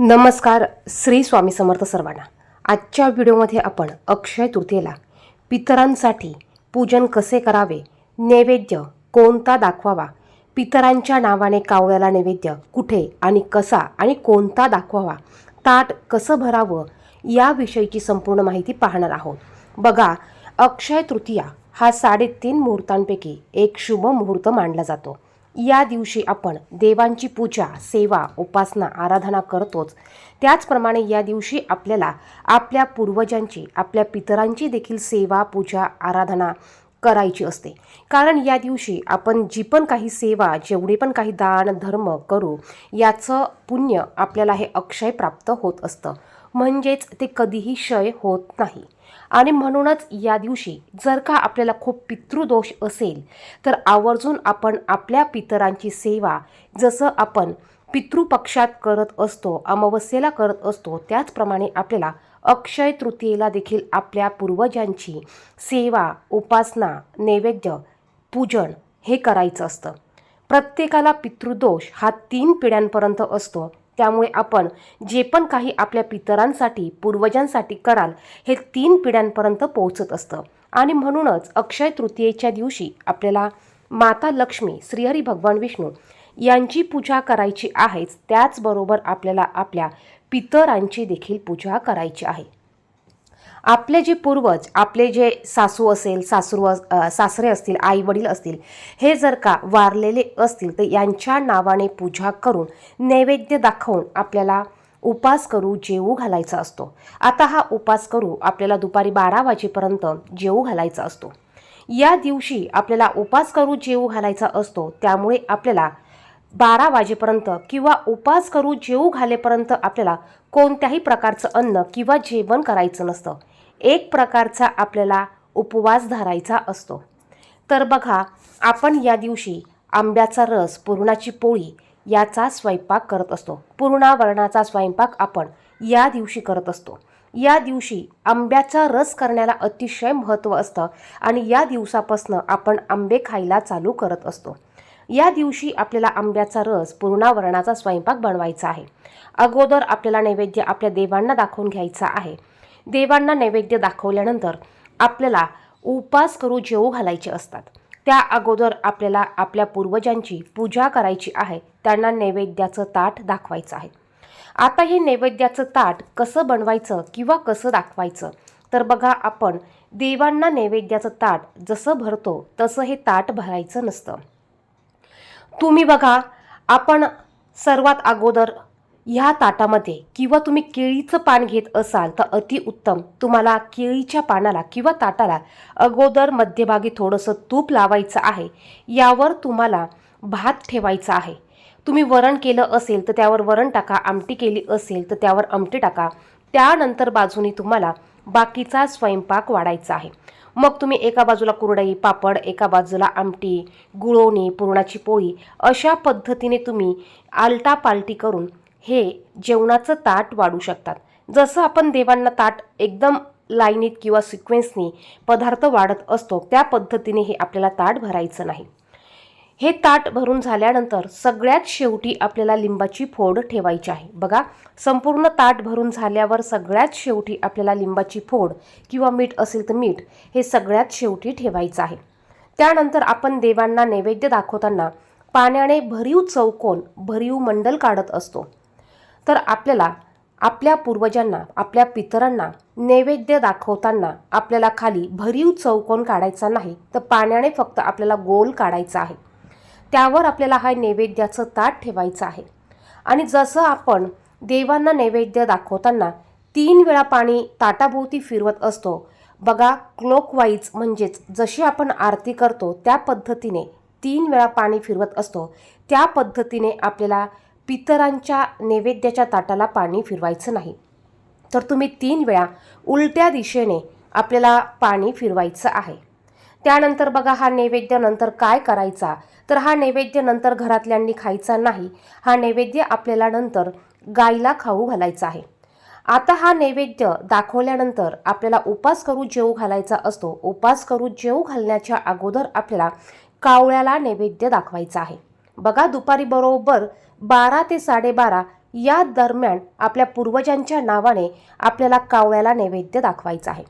नमस्कार श्री स्वामी समर्थ सर्वांना. आजच्या व्हिडिओमध्ये आपण अक्षय तृतीयेला पितरांसाठी पूजन कसे करावे नैवेद्य कोणता दाखवावा पितरांच्या नावाने कावळ्याला नैवेद्य कुठे आणि कसा आणि कोणता दाखवावा ताट कसं भरावं याविषयीची संपूर्ण माहिती पाहणार आहोत. बघा अक्षय तृतीया हा साडेतीन मुहूर्तांपैकी एक शुभ मुहूर्त मानला जातो. या दिवशी आपण देवांची पूजा सेवा उपासना आराधना करतोच. त्याचप्रमाणे या दिवशी आपल्याला आपल्या पूर्वजांची आपल्या पितरांची देखील सेवा पूजा आराधना करायची असते. कारण या दिवशी आपण जी पण काही सेवा जेवढे पण काही दान धर्म करू याचं पुण्य आपल्याला हे अक्षय प्राप्त होत असतं. म्हणजेच ते कधीही क्षय होत नाही. आणि म्हणूनच या दिवशी जर का आपल्याला खूप पितृदोष असेल तर आवर्जून आपण आपल्या पितरांची सेवा जसं आपण पितृपक्षात करत असतो अमावस्येला करत असतो त्याचप्रमाणे आपल्याला अक्षय तृतीयेला देखील आपल्या पूर्वजांची सेवा उपासना नैवेद्य पूजन हे करायचं असतं. प्रत्येकाला पितृदोष हा तीन पिढ्यांपर्यंत असतो. त्यामुळे आपण जे पण काही आपल्या पितरांसाठी पूर्वजांसाठी कराल हे तीन पिढ्यांपर्यंत पोहोचत असतं. आणि म्हणूनच अक्षय तृतीयेच्या दिवशी आपल्याला माता लक्ष्मी श्रीहरी भगवान विष्णू यांची पूजा करायची आहेच. त्याचबरोबर आपल्याला आपल्या पितरांची देखील पूजा करायची आहे. आपले जे पूर्वज आपले जे सासू असेल सासरू अस- सासरे असतील आई वडील असतील हे जर का वारलेले असतील तर यांच्या नावाने पूजा करून नैवेद्य दाखवून आपल्याला उपास करू जेवू घालायचा असतो. आता हा उपास करू आपल्याला दुपारी बारा वाजेपर्यंत जेवू घालायचा असतो. या दिवशी आपल्याला उपास करू जेवू घालायचा असतो त्यामुळे आपल्याला बारा वाजेपर्यंत किंवा उपास करू जेऊ घालेपर्यंत आपल्याला कोणत्याही प्रकारचं अन्न किंवा जेवण करायचं नसतं. एक प्रकारचा आपल्याला उपवास धरायचा असतो. तर बघा आपण या दिवशी आंब्याचा रस पुरणाची पोळी याचा स्वयंपाक करत असतो. पूर्णावरणाचा स्वयंपाक आपण या दिवशी करत असतो. या दिवशी आंब्याचा रस करण्याला अतिशय महत्त्व असतं आणि या दिवसापासनं आपण आंबे खायला चालू करत असतो. या दिवशी आपल्याला आंब्याचा रस पूर्णावरणाचा स्वयंपाक बनवायचा आहे. अगोदर आपल्याला नैवेद्य आपल्या देवांना दाखवून घ्यायचा आहे. देवांना नैवेद्य दाखवल्यानंतर आपल्याला उपास करू जेवू घालायचे असतात. त्या अगोदर आपल्याला आपल्या पूर्वजांची पूजा करायची आहे. त्यांना नैवेद्याचं ताट दाखवायचं आहे. आता हे नैवेद्याचं ताट कसं बनवायचं किंवा कसं दाखवायचं? तर बघा आपण देवांना नैवेद्याचं ताट जसं भरतो तसं हे ताट भरायचं नसतं. तुम्ही बघा आपण सर्वात अगोदर ह्या ताटामध्ये किंवा तुम्ही केळीचं पान घेत असाल तर अतिउत्तम तुम्हाला केळीच्या पानाला किंवा ताटाला अगोदर मध्यभागी थोडंसं तूप लावायचं आहे. यावर तुम्हाला भात ठेवायचा आहे. तुम्ही वरण केलं असेल तर त्यावर वरण टाका आमटी केली असेल तर त्यावर आमटी टाका. त्यानंतर बाजूनी तुम्हाला बाकीचा स्वयंपाक वाढायचा आहे. मग तुम्ही एका बाजूला कुरडई पापड एका बाजूला आमटी गुळवणी पुरणाची पोळी अशा पद्धतीने तुम्ही आलटापालटी करून हे जेवणाचं ताट वाढू शकतात. जसं आपण देवांना ताट एकदम लाईनीत किंवा सिक्वेन्सनी पदार्थ वाढत असतो त्या पद्धतीने हे आपल्याला ताट भरायचं नाही. हे ताट भरून झाल्यानंतर सगळ्यात शेवटी आपल्याला लिंबाची फोड ठेवायची आहे. बघा संपूर्ण ताट भरून झाल्यावर सगळ्यात शेवटी आपल्याला लिंबाची फोड किंवा मीठ असेल तर मीठ हे सगळ्यात शेवटी ठेवायचं आहे. त्यानंतर आपण देवांना नैवेद्य दाखवताना पाण्याने भरीव चौकोन भरीव मंडल काढत असतो. तर आपल्याला आपल्या पूर्वजांना आपल्या पितरांना नैवेद्य दाखवताना आपल्याला खाली भरीव चौकोन काढायचा नाही तर पाण्याने फक्त आपल्याला गोल काढायचा आहे. त्यावर आपल्याला हा नैवेद्याचं ताट ठेवायचं आहे. आणि जसं आपण देवांना नैवेद्य दाखवताना तीन वेळा पाणी ताटाभोवती फिरवत असतो बघा क्लोकवाईज म्हणजेच जशी आपण आरती करतो त्या पद्धतीने तीन वेळा पाणी फिरवत असतो त्या पद्धतीने आपल्याला पितरांच्या नैवेद्याच्या ताटाला पाणी फिरवायचं नाही. तर तुम्ही तीन वेळा उलट्या दिशेने आपल्याला पाणी फिरवायचं आहे. त्यानंतर बघा हा नैवेद्य नंतर काय करायचा तर हा नैवेद्य नंतर घरातल्यांनी खायचा नाही. हा नैवेद्य आपल्याला नंतर गायला खाऊ घालायचा आहे. आता हा नैवेद्य दाखवल्यानंतर आपल्याला उपास करू जेऊ घालायचा असतो. उपास करू जेऊ घालण्याच्या अगोदर आपल्याला कावळ्याला नैवेद्य दाखवायचा आहे. बघा दुपारी बरोबर बारा ते साडेबारा या दरम्यान आपल्या पूर्वजांच्या नावाने आपल्याला कावळ्याला नैवेद्य दाखवायचा आहे.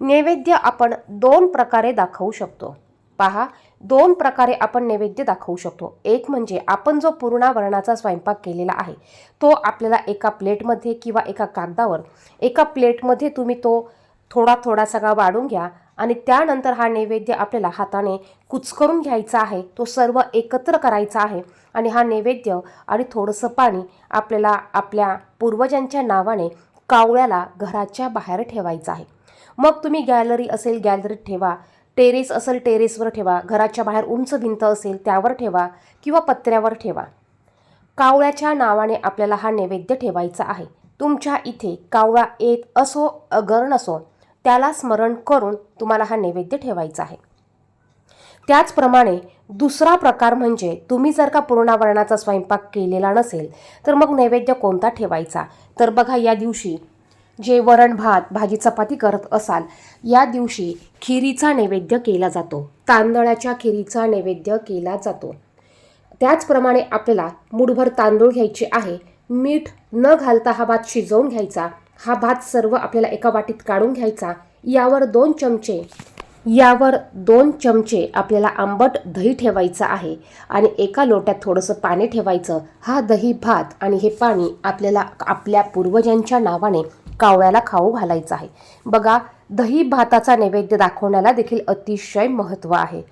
नैवेद्य आपण दोन प्रकारे दाखवू शकतो. पहा दोन प्रकारे आपण नैवेद्य दाखवू शकतो. एक म्हणजे आपण जो पूर्णावरणाचा स्वयंपाक केलेला आहे तो आपल्याला एका प्लेटमध्ये किंवा एका कागदावर एका प्लेटमध्ये तुम्ही तो थोडा थोडा सगळा वाढून घ्या आणि त्यानंतर हा नैवेद्य आपल्याला हाताने कुचकरून घ्यायचा आहे तो सर्व एकत्र करायचा आहे आणि हा नैवेद्य आणि थोडंसं पाणी आपल्याला आपल्या पूर्वजांच्या नावाने कावळ्याला घराच्या बाहेर ठेवायचं आहे. मग तुम्ही गॅलरी असेल गॅलरीत ठेवा. टेरेस असेल टेरेसवर ठेवा घराच्या बाहेर उंच भिंत असेल त्यावर ठेवा किंवा पत्र्यावर ठेवा. कावळ्याच्या नावाने आपल्याला हा नैवेद्य ठेवायचा आहे. तुमच्या इथे कावळा येत असो अगर नसो त्याला स्मरण करून तुम्हाला हा नैवेद्य ठेवायचा आहे. त्याचप्रमाणे दुसरा प्रकार म्हणजे तुम्ही जर का पूर्णावरणाचा स्वयंपाक केलेला नसेल तर मग नैवेद्य कोणता ठेवायचा? तर बघा या दिवशी जे वरण भात भाजी चपाती करत असाल या दिवशी खिरीचा नैवेद्य केला जातो. तांदळाच्या खिरीचा नैवेद्य केला जातो. त्याचप्रमाणे आपल्याला मुठभर तांदूळ घ्यायचे आहे. मीठ न घालता हा भात शिजवून घ्यायचा. हा भात सर्व आपल्याला एका वाटीत काढून घ्यायचा. यावर दोन चमचे यावर दोन चमचे आपल्याला आंबट दही ठेवायचं आहे आणि एका लोट्यात थोडंसं पाणी ठेवायचं. हा दही भात आणि हे पाणी आपल्याला आपल्या पूर्वजांच्या नावाने कावळ्याला खाऊ घालायचं आहे. बघा दही भाताचा नैवेद्य दाखवण्याला देखील अतिशय महत्त्व आहे.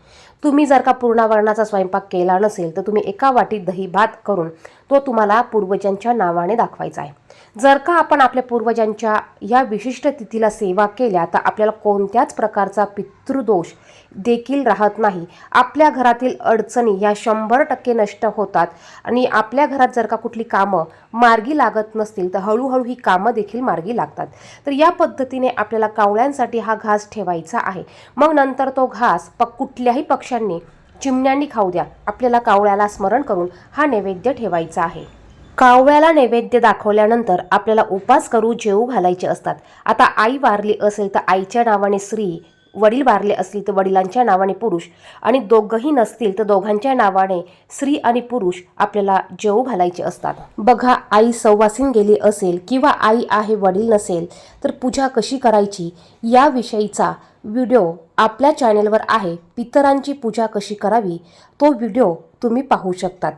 तुम्ही जर का पूर्णावरणाचा स्वयंपाक केला नसेल तर तुम्ही एका वाटीत दही भात करून तो तुम्हाला पूर्वजांच्या नावाने दाखवायचा आहे. जर का आपण आपल्या पूर्वजांच्या या विशिष्ट तिथीला सेवा केल्या तर आपल्याला कोणत्याच प्रकारचा पितृदोष देखील राहत नाही. आपल्या घरातील अडचणी या शंभर टक्के नष्ट होतात. आणि आपल्या घरात जर का कुठली कामं मार्गी लागत नसतील तर हळूहळू ही कामं देखील मार्गी लागतात. तर या पद्धतीने आपल्याला कावळ्यांसाठी हा घास ठेवायचा आहे. मग नंतर तो घास प कुठल्याही पक्ष्यांनी चिमण्यांनी खाऊ द्या. आपल्याला कावळ्याला स्मरण करून हा नैवेद्य ठेवायचा आहे. कावळ्याला नैवेद्य दाखवल्यानंतर आपल्याला उपास करू जेऊ घालायचे असतात. आता आई वारली असेल तर आईच्या नावाने स्त्री वडील वारले असतील तर वडिलांच्या नावाने पुरुष आणि दोघंही नसतील तर दोघांच्या नावाने स्त्री आणि पुरुष आपल्याला जेऊ घालायचे असतात. बघा आई सव्वासीन गेली असेल किंवा आई आहे वडील नसेल तर पूजा कशी करायची याविषयीचा व्हिडिओ आपल्या चॅनेलवर आहे. पितरांची पूजा कशी करावी तो व्हिडिओ तुम्ही पाहू शकतात.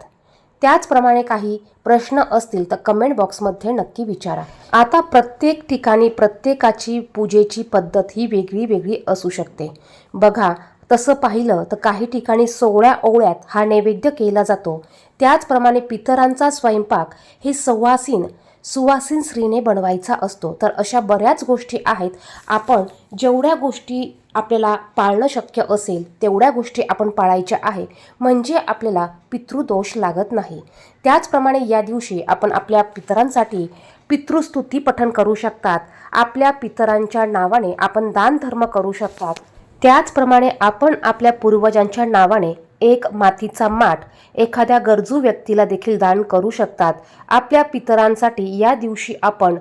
त्याचप्रमाणे काही प्रश्न असतील तर कमेंट बॉक्समध्ये नक्की विचारा. आता प्रत्येक ठिकाणी प्रत्येकाची पूजेची पद्धत ही वेगळी वेगळी असू शकते. बघा तसं पाहिलं तर काही ठिकाणी सोळ्या ओवळ्यात हा नैवेद्य केला जातो. त्याचप्रमाणे पितरांचा स्वयंपाक हे सव्वासीन सुवासीन स्त्रीने बनवायचा असतो. तर अशा बऱ्याच गोष्टी आहेत. आपण जेवढ्या गोष्टी आपल्याला पाळणं शक्य असेल तेवढ्या गोष्टी आपण पाळायच्या आहे. म्हणजे आपल्याला पितृदोष लागत नाही. त्याचप्रमाणे या दिवशी आपण आपल्या पितरांसाठी पितृस्तुती पठण करू शकतात. आपल्या पितरांच्या नावाने आपण दानधर्म करू शकतात. त्याचप्रमाणे आपण आपल्या पूर्वजांच्या नावाने एक मातीचा माठ. एखाद्या गरजू व्यक्तीला देखील दान करू शकतात. आपल्या पितरांसाठी या दिवशी आपण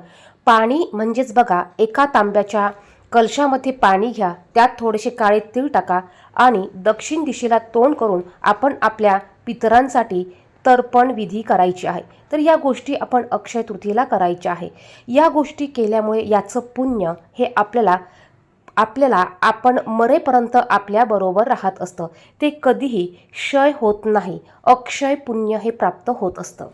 पाणी म्हणजेच बघा एका तांब्याच्या कलशामध्ये पाणी घ्या त्यात थोडेसे काळे तीळ टाका आणि दक्षिण दिशेला तोंड करून आपण आपल्या पितरांसाठी तर्पण विधी करायची आहे. तर या गोष्टी आपण अक्षय तृतीयेला करायच्या आहे. या गोष्टी केल्यामुळे याचं पुण्य हे आपल्याला आपल्याला आपण मरेपर्यंत आपल्याबरोबर राहत असतं. ते कधीही क्षय होत नाही. अक्षय पुण्य हे प्राप्त होत असतं.